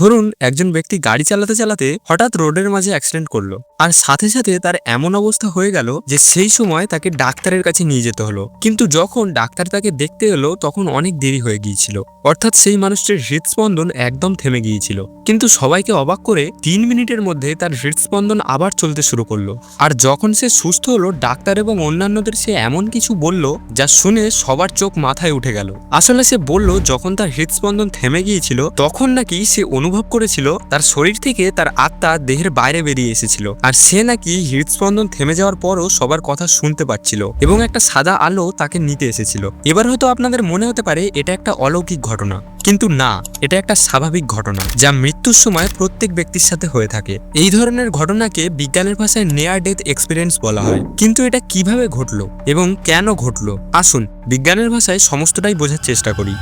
ধরুন, একজন ব্যক্তি গাড়ি চালাতে চালাতে হঠাৎ রোডের মাঝে অ্যাক্সিডেন্ট করল। আর সাথে সাথে তার এমন অবস্থা হয়ে গেল যে সেই সময় তাকে ডাক্তারের কাছে নিয়ে যেতে হলো। কিন্তু যখন ডাক্তার তাকে দেখতে এলো, তখন অনেক দেরি হয়ে গিয়েছিল। অর্থাৎ সেই মানুষটির হৃদস্পন্দন একদম থেমে গিয়েছিল। কিন্তু সবাইকে অবাক করে তিন মিনিটের মধ্যে তার হৃদস্পন্দন আবার চলতে শুরু করল। আর যখন সে সুস্থ হলো, ডাক্তার এবং অন্যান্যদের সে এমন কিছু বলল যা শুনে সবার চোখ মাথায় উঠে গেল। আসলে সে বলল, যখন তার হৃদস্পন্দন থেমে গিয়েছিল, তখন নাকি সে অনুভব করেছিল, তার শরীর থেকে তার আত্মা দেহের বাইরে বেরিয়ে এসেছিল। আর সে নাকি হৃদস্পন্দন থেমে যাওয়ার পরও সবার কথা শুনতে পাচ্ছিল এবং একটা সাদা আলো তাকে নিতে এসেছিল। এবার হয়তো আপনাদের মনে হতে পারে, এটা একটা অলৌকিক ঘটনা। কিন্তু না, এটা একটা স্বাভাবিক ঘটনা, যা মৃত্যুর সময় প্রত্যেক ব্যক্তির সাথে হয়ে থাকে। এই ধরনের ঘটনাকে বিজ্ঞানের ভাষায় নেয়ার ডেথ এক্সপিরিয়েন্স বলা হয়। কিন্তু এটা কীভাবে ঘটলো এবং কেন ঘটলো? আসুন, বিজ্ঞানের ভাষায় সমস্তটাই বোঝার চেষ্টা করি।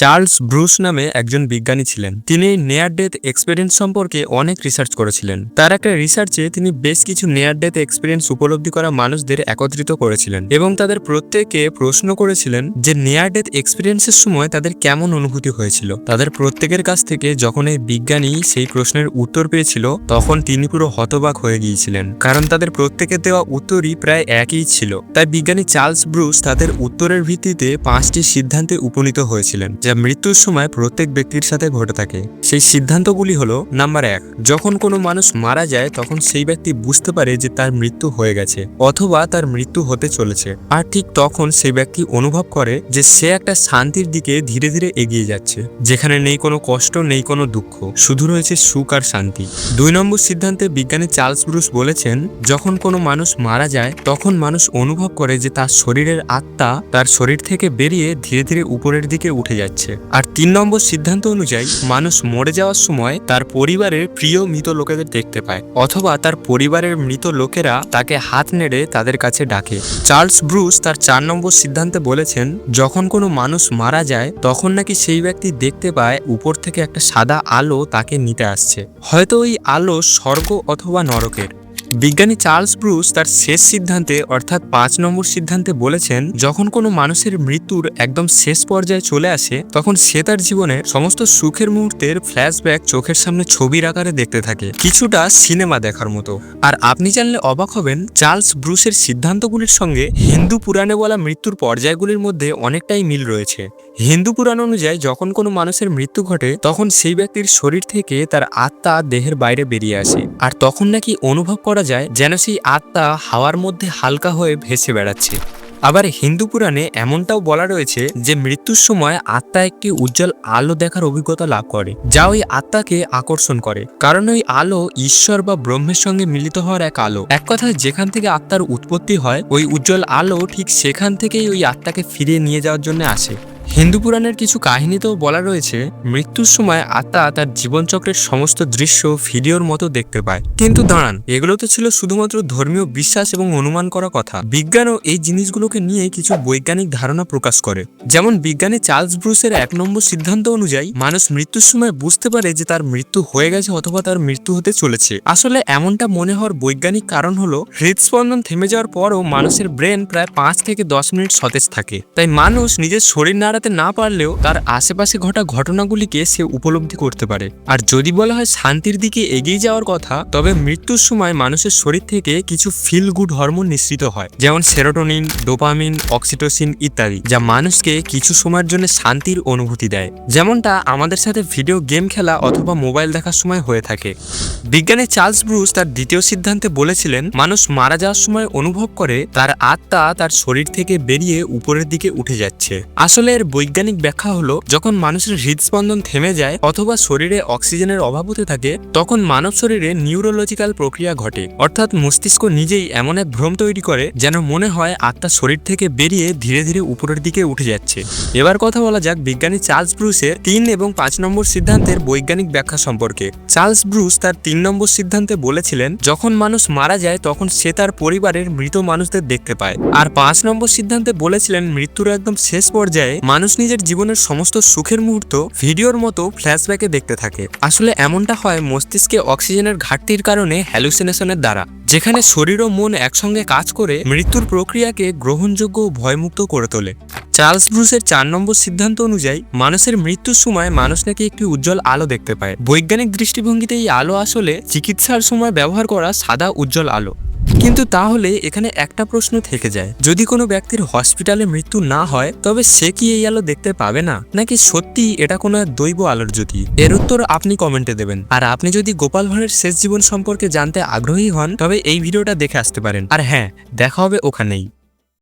চার্লস ব্রুস নামে একজন বিজ্ঞানী ছিলেন। তিনি নেয়ার ডেথ এক্সপিরিয়েন্স সম্পর্কে অনেক রিসার্চ করেছিলেন। তার একটা রিসার্চে তিনি বেশ কিছু নেয়ার ডেথ এক্সপিরিয়েন্স উপলব্ধি করা মানুষদের একত্রিত করেছিলেন এবং তাদের প্রত্যেককে প্রশ্ন করেছিলেন যে নেয়ার ডেথ এক্সপিরিয়েন্সের সময় তাদের কেমন অনুভূতি হয়েছিল। তাদের প্রত্যেকের কাছ থেকে যখন এই বিজ্ঞানী সেই প্রশ্নের উত্তর পেয়েছিল, তখন তিনি পুরো হতবাক হয়ে গিয়েছিলেন। কারণ তাদের প্রত্যেকের দেওয়া উত্তরই প্রায় একই ছিল। তাই বিজ্ঞানী চার্লস ব্রুস তাদের উত্তরের ভিত্তিতে পাঁচটি সিদ্ধান্তে উপনীত হয়েছিলেন যা মৃত্যুর সময় প্রত্যেক ব্যক্তির সাথে ঘটে থাকে। সেই সিদ্ধান্তগুলি হলো, নাম্বার এক, যখন কোনো মানুষ মারা যায়, তখন সেই ব্যক্তি বুঝতে পারে যে তার মৃত্যু হয়ে গেছে অথবা তার মৃত্যু হতে চলেছে। আর ঠিক তখন সেই ব্যক্তি অনুভব করে যে সে একটা শান্তির দিকে ধীরে ধীরে এগিয়ে যাচ্ছে, যেখানে নেই কোনো কষ্ট, নেই কোনো দুঃখ, শুধু রয়েছে সুখ আর শান্তি। দুই নম্বর সিদ্ধান্তে বিজ্ঞানী চার্লস ব্রুস বলেছেন, যখন কোনো মানুষ মারা যায়, তখন মানুষ অনুভব করে যে তার শরীরের আত্মা তার শরীর থেকে বেরিয়ে ধীরে ধীরে উপরের দিকে উঠে যাচ্ছে। আর তিন নম্বর সিদ্ধান্ত অনুযায়ী মানুষ মরে যাওয়ার সময় তার পরিবারের প্রিয় মৃত লোকেদের দেখতে পায়, অথবা তার পরিবারের মৃত লোকেরা তাকে হাত নেড়ে তাদের কাছে ডাকে। চার্লস ব্রুস তার চার নম্বর সিদ্ধান্তে বলেছেন, যখন কোনো মানুষ মারা যায়, তখন নাকি সেই ব্যক্তি দেখতে পায় উপর থেকে একটা সাদা আলো তাকে নিতে আসছে। হয়তো ওই আলো স্বর্গ অথবা নরকের। বিজ্ঞানী চার্লস ব্রুস তার শেষ সিদ্ধান্তে, অর্থাৎ পাঁচ নম্বর সিদ্ধান্তে বলেছেন, যখন কোনো মানুষের মৃত্যুর একদম শেষ পর্যায়ে চলে আসে, তখন সে তার জীবনে সমস্ত সুখের মুহূর্তের ফ্ল্যাশব্যাক চোখের সামনে ছবির আকারে দেখতে থাকে, কিছুটা সিনেমা দেখার মতো। আর আপনি জানলে অবাক হবেন, চার্লস ব্রুসের সিদ্ধান্তগুলির সঙ্গে হিন্দু পুরাণে বলা মৃত্যুর পর্যায়গুলির মধ্যে অনেকটাই মিল রয়েছে। হিন্দু পুরাণ অনুযায়ী, যখন কোনো মানুষের মৃত্যু ঘটে, তখন সেই ব্যক্তির শরীর থেকে তার আত্মা দেহের বাইরে বেরিয়ে আসে। আর তখন নাকি অনুভব করা যায় যেন সেই আত্মা হাওয়ার মধ্যে হালকা হয়ে ভেসে বেড়াচ্ছে। আবার হিন্দু পুরাণে এমনটাও বলা রয়েছে যে মৃত্যুর সময় আত্মা একটি উজ্জ্বল আলো দেখার অভিজ্ঞতা লাভ করে, যা ওই আত্মাকে আকর্ষণ করে। কারণ ওই আলো ঈশ্বর বা ব্রহ্মের সঙ্গে মিলিত হওয়ার এক আলো। এক কথায়, যেখান থেকে আত্মার উৎপত্তি হয়, ওই উজ্জ্বল আলো ঠিক সেখান থেকেই ওই আত্মাকে ফিরিয়ে নিয়ে যাওয়ার জন্য আসে। হিন্দু পুরাণের কিছু কাহিনীতেও বলা রয়েছে, মৃত্যুর সময় আত্মা তার জীবনচক্রের সমস্ত দৃশ্য, ভিডিওর মতো দেখতে পায়। কিন্তু দাঁড়ান এগুলো তো ছিল শুধুমাত্র ধর্মীয় বিশ্বাস এবং অনুমান করা কথা। বিজ্ঞানও এই জিনিসগুলোকে নিয়ে কিছু বৈজ্ঞানিক ধারণা প্রকাশ করে। যেমন বিজ্ঞানী চার্লস ব্রুসের এক নম্বর সিদ্ধান্ত অনুযায়ী, মানুষ মৃত্যুর সময় বুঝতে পারে যে তার মৃত্যু হয়ে গেছে অথবা তার মৃত্যু হতে চলেছে। আসলে এমনটা মনে হওয়ার বৈজ্ঞানিক কারণ হলো, হৃদস্পন্দন থেমে যাওয়ার পরও মানুষের ব্রেন প্রায় পাঁচ থেকে দশ মিনিট সতেজ থাকে। তাই মানুষ নিজের শরীর নাড়াতে না পারলেও তার আশেপাশে ঘটা ঘটনাগুলিকে সে উপলব্ধি করতে পারে। আর যদি বলা হয় শান্তির দিকে এগিয়ে যাওয়ার কথা, তবে মৃত্যুর সময় মানুষের শরীর থেকে কিছু ফিল গুড হরমোন নিঃসৃত হয়, যেমন সেরোটোনিন ডোপামিন অক্সিটোসিন ইত্যাদি, যা মানুষকে কিছু সময়ের জন্য শান্তির অনুভূতি দেয়। যেমনটা আমাদের সাথে ভিডিও গেম খেলা অথবা মোবাইল দেখার সময় হয়ে থাকে। বিজ্ঞানী চার্লস ব্রুস তার দ্বিতীয় সিদ্ধান্তে বলেছিলেন, মানুষ মারা যাওয়ার সময় অনুভব করে তার আত্মা তার শরীর থেকে বেরিয়ে উপরের দিকে উঠে যাচ্ছে। আসলে এর বৈজ্ঞানিক ব্যাখ্যা হলো, যখন মানুষের হৃদস্পন্দন থেমে যায় অথবা শরীরে অক্সিজেনের অভাব হতে থাকে, তখন মানব শরীরে নিউরোলজিক্যাল প্রক্রিয়া ঘটে। অর্থাৎ মস্তিষ্ক নিজেই এমন এক ভ্রম তৈরি করে, যেন মনে হয় আত্মা শরীর থেকে বেরিয়ে ধীরে ধীরে উপরের দিকে উঠে যাচ্ছে। এবার কথা বলা যাক বিজ্ঞানী চার্লস ব্রুসের তিন এবং পাঁচ নম্বর সিদ্ধান্তের বৈজ্ঞানিক ব্যাখ্যা সম্পর্কে। চার্লস ব্রুস তার তিন নম্বর সিদ্ধান্তে বলেছিলেন, যখন মানুষ মারা যায়, তখন সে তার পরিবারের মৃত মানুষদের দেখতে পায়। আর পাঁচ নম্বর সিদ্ধান্তে বলেছিলেন, মৃত্যুর একদম শেষ পর্যায়ে মানুষ নিজের জীবনের সমস্ত সুখের মুহূর্ত ভিডিওর মতো ফ্ল্যাশব্যাকে দেখতে থাকে। আসলে এমনটা হয় মস্তিষ্কে অক্সিজেনের ঘাটতির কারণে হ্যালুসিনেশনের দ্বারা, যেখানে শরীর ও মন একসঙ্গে কাজ করে মৃত্যুর প্রক্রিয়াকে গ্রহণযোগ্য ও ভয়মুক্ত করে তোলে। চার্লস ব্রুসের চার নম্বর সিদ্ধান্ত অনুযায়ী, মানুষের মৃত্যুর সময় মানুষ নাকি একটি উজ্জ্বল আলো দেখতে পায়। বৈজ্ঞানিক দৃষ্টিভঙ্গিতে এই আলো আসলে চিকিৎসার সময় ব্যবহার করা সাদা উজ্জ্বল আলো। কিন্তু তাহলে এখানে একটা প্রশ্ন থেকে যায়। যদি কোনো ব্যক্তির হসপিটালে মৃত্যু না হয়, তবে সে কি এই আলো দেখতে পাবে না? নাকি সত্যি এটা কোনো দৈব আলোর জ্যোতি? এর উত্তর আপনি কমেন্টে দেবেন। আর আপনি যদি গোপাল ভাঁড়ের শেষ জীবন সম্পর্কে জানতে আগ্রহী হন, তবে এই ভিডিওটা দেখে আসতে পারেন। আর হ্যাঁ দেখা হবে ওখানেই।